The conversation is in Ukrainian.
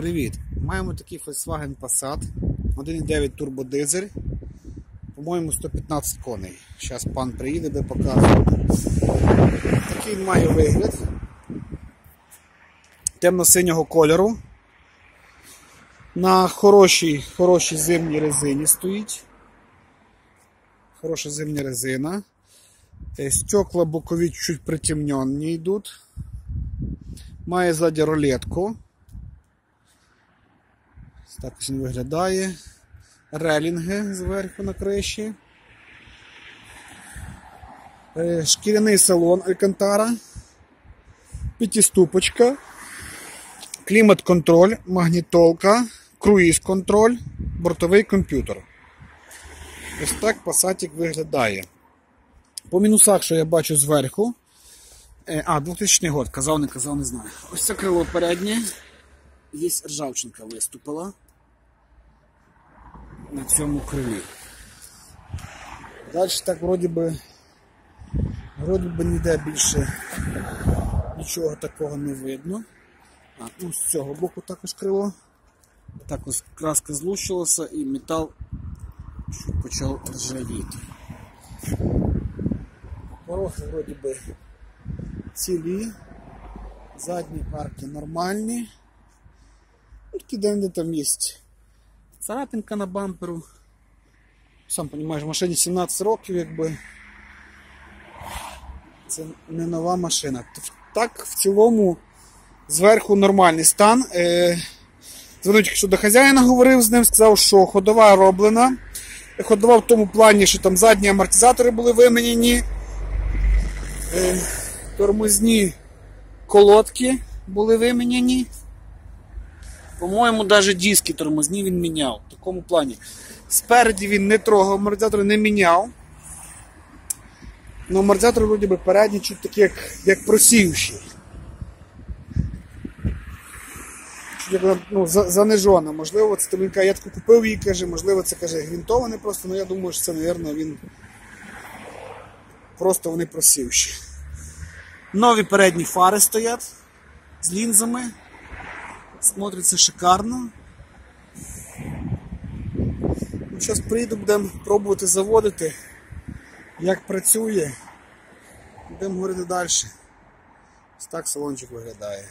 Привіт! Маємо такий Volkswagen Passat 1.9 турбодизель. По-моєму, 115 коней. Зараз пан приїде, де показує. Такий має вигляд. Темно-синього кольору. На хорошій, хорошій зимній резині стоїть. Хороша зимня резина. Е, Стекла бокові чуть притемнені йдуть. Має ззаді рулетку. Так він виглядає. Релінги зверху на криші. Е, Шкіряний салон Алькантара. П'ятиступочка. Клімат-контроль, магнітолка, круїз-контроль, бортовий комп'ютер. Ось так пасатик виглядає. По мінусах, що я бачу зверху. Е, А, 2000 год, казав, не казав, не знаю. Ось це крило переднє. Є ржавчинка виступила на цьому крилі. Далі так вроді би, вроді би ніде більше нічого такого не видно. А, ну з цього боку також крило. Також краска злущилася і метал почав ржавіти. Порохи вроді би цілі, задні арки нормальні. Тільки де там є царапинка на бамперу. Сам розумієш, машині 17 років, якби це не нова машина. Так, в цілому, зверху нормальний стан. Е, Дзвонив тільки до хазяїна говорив з ним, сказав, що ходова роблена. Ходова в тому плані, що там задні амортизатори були вимінені, е, тормозні колодки були виміняні. По-моєму, навіть диски тормозні він міняв. В такому плані. Спереді він не трогав, амортизатори не міняв. Ну, амортизатори вроді би передні чуть такі, як, як просівші. Чуть як ну, занижена. Можливо, це каже, я таку купив її, каже, можливо, це каже гвинтоване просто, але я думаю, що це, мабуть, він просто вони просівші. Нові передні фари стоять з лінзами. Смотриться шикарно. Зараз прийду, будемо пробувати заводити, як працює. Будемо говорити далі. Ось так салончик виглядає.